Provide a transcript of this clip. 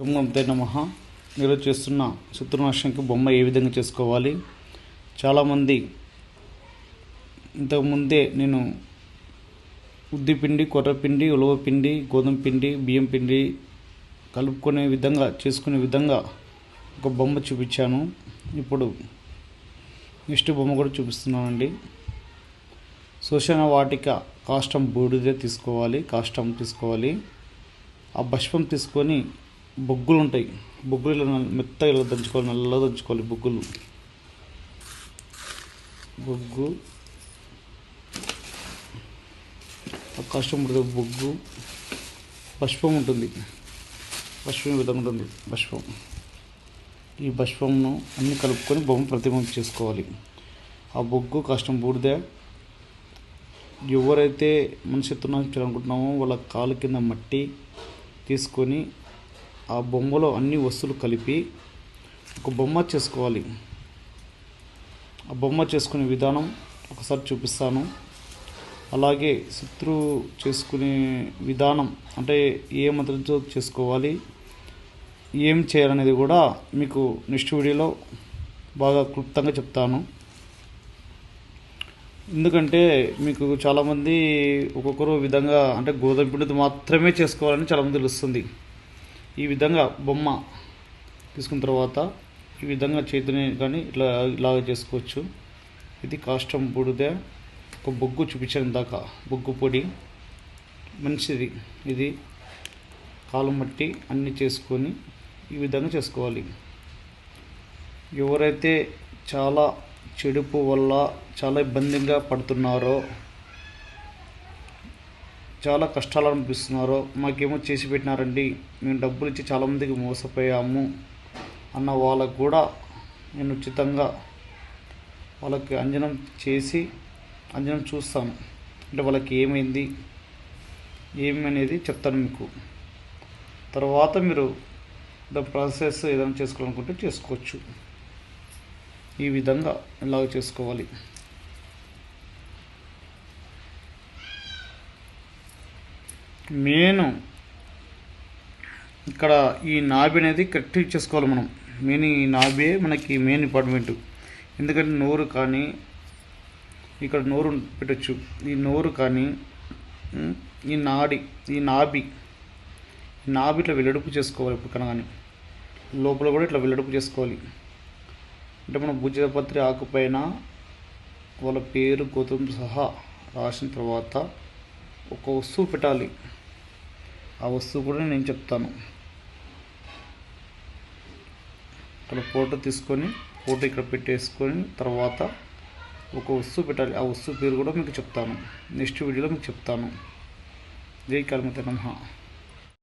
గంగంతే నమ. మీరు చేస్తున్న శత్రునాశంకి బొమ్మ ఏ విధంగా చేసుకోవాలి? చాలామంది ఇంతకుముందే నేను ఉద్దిపిండి కొర్రపిండి ఉలవపిండి గోధుమ పిండి బియ్యం పిండి కలుపుకునే విధంగా చేసుకునే విధంగా ఒక బొమ్మ చూపించాను. ఇప్పుడు నెక్స్ట్ బొమ్మ కూడా చూపిస్తున్నానండి. శోషణ వాటిక కాష్టం బూడిదే తీసుకోవాలి కాష్టం తీసుకోవాలి. ఆ భస్మం తీసుకొని బొగ్గులు ఉంటాయి బొగ్గులు ఇలా మెత్తగా ఇలా దంచుకోవాలి నల్లగా దంచుకోవాలి బొగ్గులు. బొగ్గు. ఆ ఉంటుంది బొగ్గు. భస్మం ఉంటుంది. భస్మం విధంగా ఉంటుంది. భస్మం ఈ భస్మంను అన్ని కలుపుకొని బొమ్మ ప్రతిబింబం చేసుకోవాలి. ఆ బొగ్గు కష్టం బూడిద. ఎవరైతే మనిషి అనుకుంటున్నామో వాళ్ళ కాలు కింద మట్టి తీసుకొని ఆ బొమ్మలో అన్ని వస్తువులు కలిపి ఒక బొమ్మ చేసుకోవాలి. ఆ బొమ్మ చేసుకునే విధానం ఒకసారి చూపిస్తాను. అలాగే శత్రువు చేసుకునే విధానం అంటే ఏ మంత్రంతో చేసుకోవాలి ఏం చేయాలనేది కూడా మీకు నెక్స్ట్ వీడియోలో బాగా క్లుప్తంగా చెప్తాను. ఎందుకంటే మీకు చాలామంది ఒక్కొక్కరు విధంగా అంటే గోధుమ పిండితో మాత్రమే చేసుకోవాలని చాలామంది తెలుస్తుంది. ఈ విధంగా బొమ్మ తీసుకున్న తర్వాత ఈ విధంగా చేతిని కానీ ఇట్లా ఇలాగ చేసుకోవచ్చు. ఇది కాష్టం బూడిదే. ఒక బొగ్గు చూపించాను దాకా బొగ్గు పొడి. మంచిది. ఇది కాలు మట్టి అన్నీ చేసుకొని ఈ విధంగా చేసుకోవాలి. ఎవరైతే చాలా చెడుపు వల్ల చాలా ఇబ్బందిగా పడుతున్నారో చాలా కష్టాలు అనిపిస్తున్నారో మాకేమో చేసి పెట్టినారండి మేము డబ్బులు ఇచ్చి చాలామందికి మోసపోయాము అన్న వాళ్ళకు కూడా నేను ఉచితంగా వాళ్ళకి అంజనం చేసి అంజనం చూస్తాను. అంటే వాళ్ళకి ఏమైంది ఏమి అనేది చెప్తాను మీకు. తర్వాత మీరు ద ప్రాసెస్ ఏదైనా చేసుకోవాలనుకుంటే చేసుకోవచ్చు. ఈ విధంగా ఇలాగ చేసుకోవాలి? మెయిన్ ఇక్కడ ఈ నాభి అనేది కరెక్ట్ చేసుకోవాలి మనం. మెయిన్ ఈ నాభి మనకి మెయిన్ ఇంపార్టెంట్ ఎందుకంటే నోరు కానీ ఇక్కడ నోరు పెట్టచ్చు. ఈ నోరు కానీ ఈ నాడి ఈ నాభి ఈ నాభి ఇట్లా వెల్లడుపు చేసుకోవాలి ఇప్పుడు కానీ. లోపల కూడా ఇట్లా వెల్లడుపు చేసుకోవాలి. అంటే మనం భుజపత్రి ఆకుపైన వాళ్ళ పేరు గోతం సహా రాసిన తర్వాత ఒక వస్తువు పెట్టాలి. ఆ వస్తువు కూడా నేను చెప్తాను. ఇక్కడ ఫోటో తీసుకొని ఫోటో ఇక్కడ పెట్టేసుకొని తర్వాత ఒక వస్తువు పెట్టాలి. ఆ వస్తువు పేరు కూడా మీకు చెప్తాను. నెక్స్ట్ వీడియోలో మీకు చెప్తాను. జై కర్మత నమః.